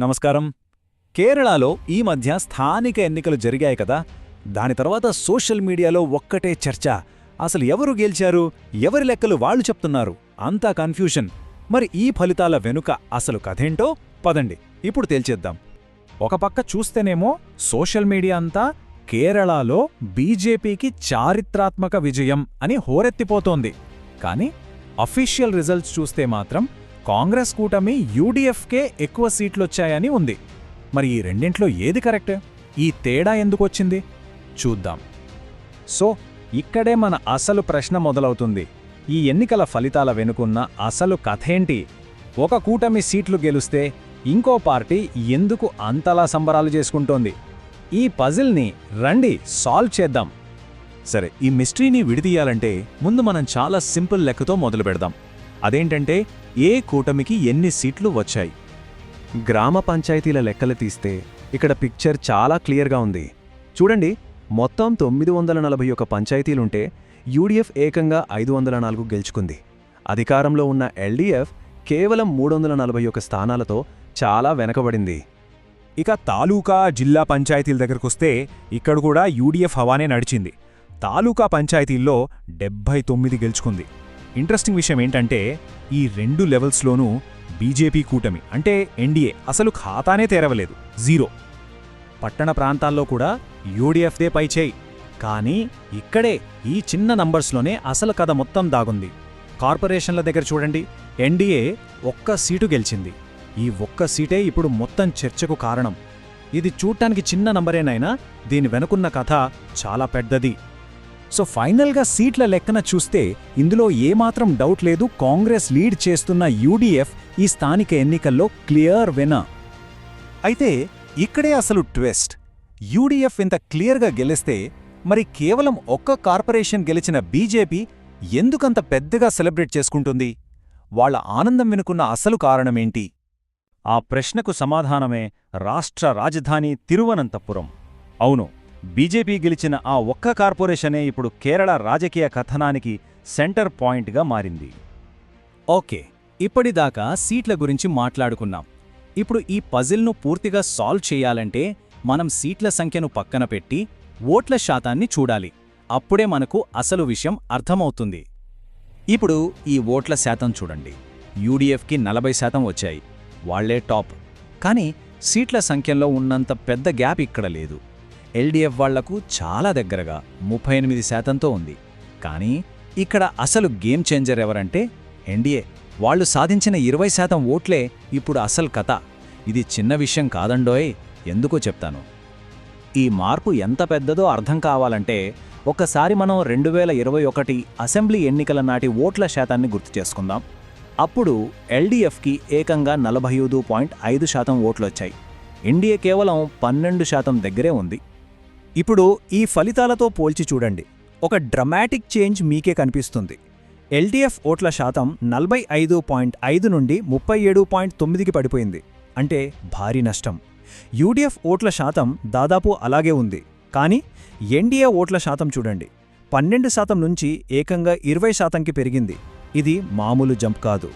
నమస్కారం. కేరళలో ఈ మధ్య స్థానిక ఎన్నికలు జరిగాయి కదా. దాని తర్వాత సోషల్ మీడియాలో ఒక్కటే చర్చ. అసలు ఎవరు గెలిచారు? ఎవరి లెక్కలు వాళ్ళు చెప్తున్నారు? అంతా కన్ఫ్యూషన్. మరి ఈ ఫలితాల వెనుక అసలు కథేంటో? పదండి ఇప్పుడు తేల్చేద్దాం. ఒక పక్క చూస్తేనేమో సోషల్ మీడియా అంతా కేరళలో బీజేపీకి చారిత్రాత్మక విజయం అని హోరెత్తిపోతోంది. కానీ అఫీషియల్ రిజల్ట్స్ చూస్తే మాత్రం కాంగ్రెస్ కూటమి యూడీఎఫ్కే ఎక్కువ సీట్లొచ్చాయని ఉంది. మరి ఈ రెండింట్లో ఏది కరెక్ట్? ఈ తేడా ఎందుకొచ్చింది? చూద్దాం. సో ఇక్కడే మన అసలు ప్రశ్న మొదలవుతుంది. ఈ ఎన్నికల ఫలితాల వెనుకున్న అసలు కథేంటి? ఒక కూటమి సీట్లు గెలుస్తే ఇంకో పార్టీ ఎందుకు అంతలా సంబరాలు చేసుకుంటోంది? ఈ పజిల్ని రండి సాల్వ్ చేద్దాం. సరే ఈ మిస్టరీని విడిదీయాలంటే ముందు మనం చాలా సింపుల్ లెక్కతో మొదలు పెడదాం అదేంటంటే ఏ కూటమికి ఎన్ని సీట్లు వచ్చాయి? గ్రామ పంచాయతీల లెక్కలు తీస్తే ఇక్కడ పిక్చర్ చాలా క్లియర్గా ఉంది. చూడండి మొత్తం తొమ్మిది వందల నలభై ఒక పంచాయతీలుంటే యూడీఎఫ్ ఏకంగా ఐదు వందల నాలుగు గెలుచుకుంది. అధికారంలో ఉన్న ఎల్డీఎఫ్ కేవలం మూడు వందల నలభై ఒక స్థానాలతో చాలా వెనకబడింది. ఇక తాలూకా జిల్లా పంచాయతీల దగ్గరకొస్తే ఇక్కడ కూడా యూడీఎఫ్ హవానే నడిచింది. తాలూకా పంచాయతీల్లో డెబ్భై తొమ్మిది గెలుచుకుంది. ఇంట్రెస్టింగ్ విషయం ఏంటంటే ఈ రెండు లెవెల్స్లోనూ బీజేపీ కూటమి అంటే ఎన్డీఏ అసలు ఖాతానే తెరవలేదు. జీరో. పట్టణ ప్రాంతాల్లో కూడా యూడీఎఫ్దే పైచేయి కానీ ఇక్కడే ఈ చిన్న నంబర్స్లోనే అసలు కథ మొత్తం దాగుంది. కార్పొరేషన్ల దగ్గర చూడండి ఎన్డీఏ ఒక్క సీటు గెలిచింది. ఈ ఒక్క సీటే ఇప్పుడు మొత్తం చర్చకు కారణం. ఇది చూడటానికి చిన్న నంబరేనైనా దీని వెనుకున్న కథ చాలా పెద్దది. సో ఫైనల్గా సీట్ల లెక్కన చూస్తే ఇందులో ఏమాత్రం డౌట్ లేదు కాంగ్రెస్ లీడ్ చేస్తున్న యూడీఎఫ్ ఈ స్థానిక ఎన్నికల్లో క్లియర్ వెన అయితే ఇక్కడే అసలు ట్విస్ట్. యూడీఎఫ్ ఇంత క్లియర్గా గెలిస్తే మరి కేవలం ఒక్క కార్పొరేషన్ గెలిచిన బీజేపీ ఎందుకంత పెద్దగా సెలబ్రేట్ చేసుకుంటుంది? వాళ్ళ ఆనందం వెనుకున్న అసలు కారణమేంటి? ఆ ప్రశ్నకు సమాధానమే రాష్ట్ర రాజధాని తిరువనంతపురం. అవును బీజేపీ గెలిచిన ఆ ఒక్క కార్పొరేషనే ఇప్పుడు కేరళ రాజకీయ కథనానికి సెంటర్ పాయింట్గా మారింది. ఓకే ఇప్పటిదాకా సీట్ల గురించి మాట్లాడుకున్నాం. ఇప్పుడు ఈ పజిల్ను పూర్తిగా సాల్వ్ చేయాలంటే మనం సీట్ల సంఖ్యను పక్కన పెట్టి ఓట్ల శాతాన్ని చూడాలి. అప్పుడే మనకు అసలు విషయం అర్థమవుతుంది. ఇప్పుడు ఈ ఓట్ల శాతం చూడండి. యూడీఎఫ్కి నలభై శాతం వచ్చాయి. వాళ్ళే టాప్. కానీ సీట్ల సంఖ్యలో ఉన్నంత పెద్ద గ్యాప్ ఇక్కడ లేదు. ఎల్డీఎఫ్ వాళ్ళకు చాలా దగ్గరగా ముప్పై ఎనిమిది శాతంతో ఉంది. కానీ ఇక్కడ అసలు గేమ్ చేంజర్ ఎవరంటే ఎన్డీఏ వాళ్ళు సాధించిన ఇరవై శాతం ఓట్లే ఇప్పుడు అసలు కథ. ఇది చిన్న విషయం కాదండోయ్ ఎందుకో చెప్తాను. ఈ మార్పు ఎంత పెద్దదో అర్థం కావాలంటే ఒకసారి మనం రెండు వేల ఇరవై ఒకటి అసెంబ్లీ ఎన్నికల నాటి ఓట్ల శాతాన్ని గుర్తు చేసుకుందాం. అప్పుడు ఎల్డీఎఫ్కి ఏకంగా నలభై ఐదు పాయింట్ ఐదు శాతం ఓట్లొచ్చాయి. ఎన్డీఏ కేవలం పన్నెండు శాతం దగ్గరే ఉంది. ఇప్పుడు ఈ ఫలితాలతో పోల్చి చూడండి. ఒక డ్రమాటిక్ చేంజ్ మీకే కనిపిస్తుంది. ఎల్డీఎఫ్ ఓట్ల శాతం నలభై ఐదు పాయింట్ ఐదు నుండి ముప్పై ఏడు పాయింట్ తొమ్మిదికి పడిపోయింది. అంటే భారీ నష్టం. యూడీఎఫ్ ఓట్ల శాతం దాదాపు అలాగే ఉంది. కానీ ఎన్డీఏ ఓట్ల శాతం చూడండి. పన్నెండు శాతం నుంచి ఏకంగా ఇరవై శాతంకి పెరిగింది. ఇది మామూలు జంప్ కాదు.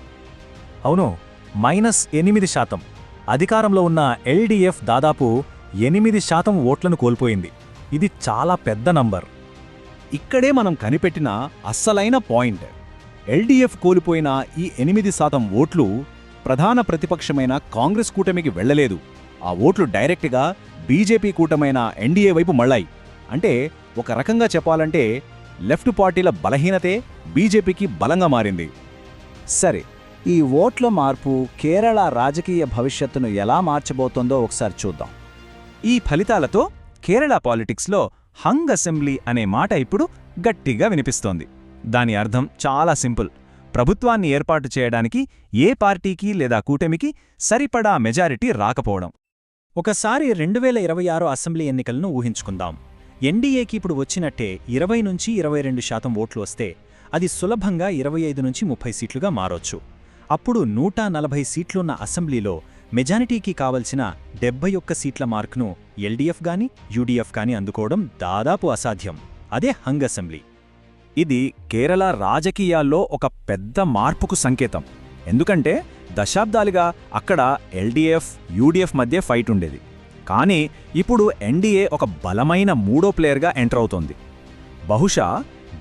అవును మైనస్ ఎనిమిది శాతం. అధికారంలో ఉన్న ఎల్డీఎఫ్ దాదాపు ఎనిమిది శాతం ఓట్లను కోల్పోయింది. ఇది చాలా పెద్ద నంబర్. ఇక్కడే మనం కనిపెట్టిన అస్సలైన పాయింట్. ఎల్డీఎఫ్ కోల్పోయిన ఈ ఎనిమిది శాతం ఓట్లు ప్రధాన ప్రతిపక్షమైన కాంగ్రెస్ కూటమికి వెళ్ళలేదు ఆ ఓట్లు డైరెక్ట్గా బీజేపీ కూటమైన ఎన్డీఏ వైపు మళ్ళాయి. అంటే ఒక రకంగా చెప్పాలంటే లెఫ్ట్ పార్టీల బలహీనతే బీజేపీకి బలంగా మారింది. సరే ఈ ఓట్ల మార్పు కేరళ రాజకీయ భవిష్యత్తును ఎలా మార్చబోతోందో ఒకసారి చూద్దాం. ఈ ఫలితాలతో కేరళ పాలిటిక్స్లో హంగ్ అసెంబ్లీ అనే మాట ఇప్పుడు గట్టిగా వినిపిస్తోంది. దాని అర్థం చాలా సింపుల్. ప్రభుత్వాన్ని ఏర్పాటు చేయడానికి ఏ పార్టీకి లేదా కూటమికి సరిపడా మెజారిటీ రాకపోవడం. ఒకసారి రెండు వేల ఇరవై ఆరు అసెంబ్లీ ఎన్నికలను ఊహించుకుందాం. ఎన్డీఏకి ఇప్పుడు వచ్చినట్టే ఇరవై నుంచి ఇరవై రెండు శాతం ఓట్లు వస్తే అది సులభంగా ఇరవై ఐదు నుంచి ముప్పై సీట్లుగా మారొచ్చు. అప్పుడు నూట నలభై సీట్లున్న అసెంబ్లీలో మెజారిటీకి కావలసిన డెబ్బై ఒక్క సీట్ల మార్కును ఎల్డీఎఫ్ గాని యూడీఎఫ్ గాని అందుకోవడం దాదాపు అసాధ్యం. అదే హంగ్ అసెంబ్లీ. ఇది కేరళ రాజకీయాల్లో ఒక పెద్ద మార్పుకు సంకేతం. ఎందుకంటే దశాబ్దాలుగా అక్కడ ఎల్డీఎఫ్ యూడీఎఫ్ మధ్య ఫైట్ ఉండేది. కానీ ఇప్పుడు ఎన్డీఏ ఒక బలమైన మూడో ప్లేయర్గా ఎంటర్ అవుతోంది. బహుశా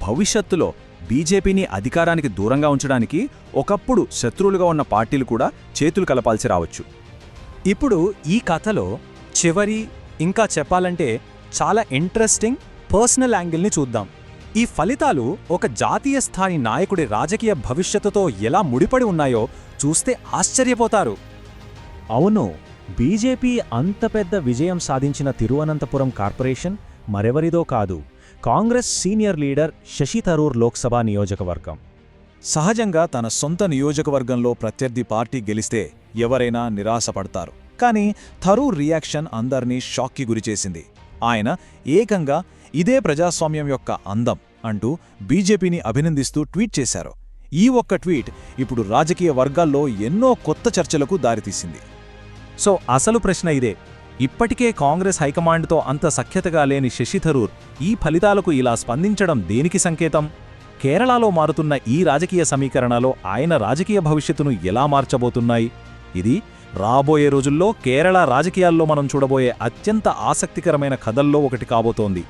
భవిష్యత్తులో బీజేపీని అధికారానికి దూరంగా ఉంచడానికి ఒకప్పుడు శత్రువులుగా ఉన్న పార్టీలు కూడా చేతులు కలపాల్సి రావచ్చు. ఇప్పుడు ఈ కథలో చివరి ఇంకా చెప్పాలంటే చాలా ఇంట్రెస్టింగ్ పర్సనల్ యాంగిల్ని చూద్దాం. ఈ ఫలితాలు ఒక జాతీయ స్థాయి నాయకుడి రాజకీయ భవిష్యత్తుతో ఎలా ముడిపడి ఉన్నాయో చూస్తే ఆశ్చర్యపోతారు. అవును బీజేపీ అంత పెద్ద విజయం సాధించిన తిరువనంతపురం కార్పొరేషన్ మరెవరిదో కాదు కాంగ్రెస్ సీనియర్ లీడర్ శశి థరూర్ లోక్సభ నియోజకవర్గం. సహజంగా తన సొంత నియోజకవర్గంలో ప్రత్యర్థి పార్టీ గెలిస్తే ఎవరైనా నిరాశపడతారు. కానీ థరూర్ రియాక్షన్ అందర్నీ షాక్కి గురిచేసింది ఆయన ఏకంగా ఇదే ప్రజాస్వామ్యం యొక్క అందం అంటూ బీజేపీని అభినందిస్తూ ట్వీట్ చేశారు. ఈ ఒక్క ట్వీట్ ఇప్పుడు రాజకీయ వర్గాల్లో ఎన్నో కొత్త చర్చలకు దారితీసింది. సో అసలు ప్రశ్న ఇదే. ఇప్పటికే కాంగ్రెస్ హైకమాండ్తో అంత సఖ్యతగా లేని శశి థరూర్ ఈ ఫలితాలకు ఇలా స్పందించడం దేనికి సంకేతం? కేరళలో మారుతున్న ఈ రాజకీయ సమీకరణలో ఆయన రాజకీయ భవిష్యత్తును ఎలా మార్చబోతున్నాయి? ఇది రాబోయే రోజుల్లో కేరళ రాజకీయాల్లో మనం చూడబోయే అత్యంత ఆసక్తికరమైన కథల్లో ఒకటి కాబోతోంది.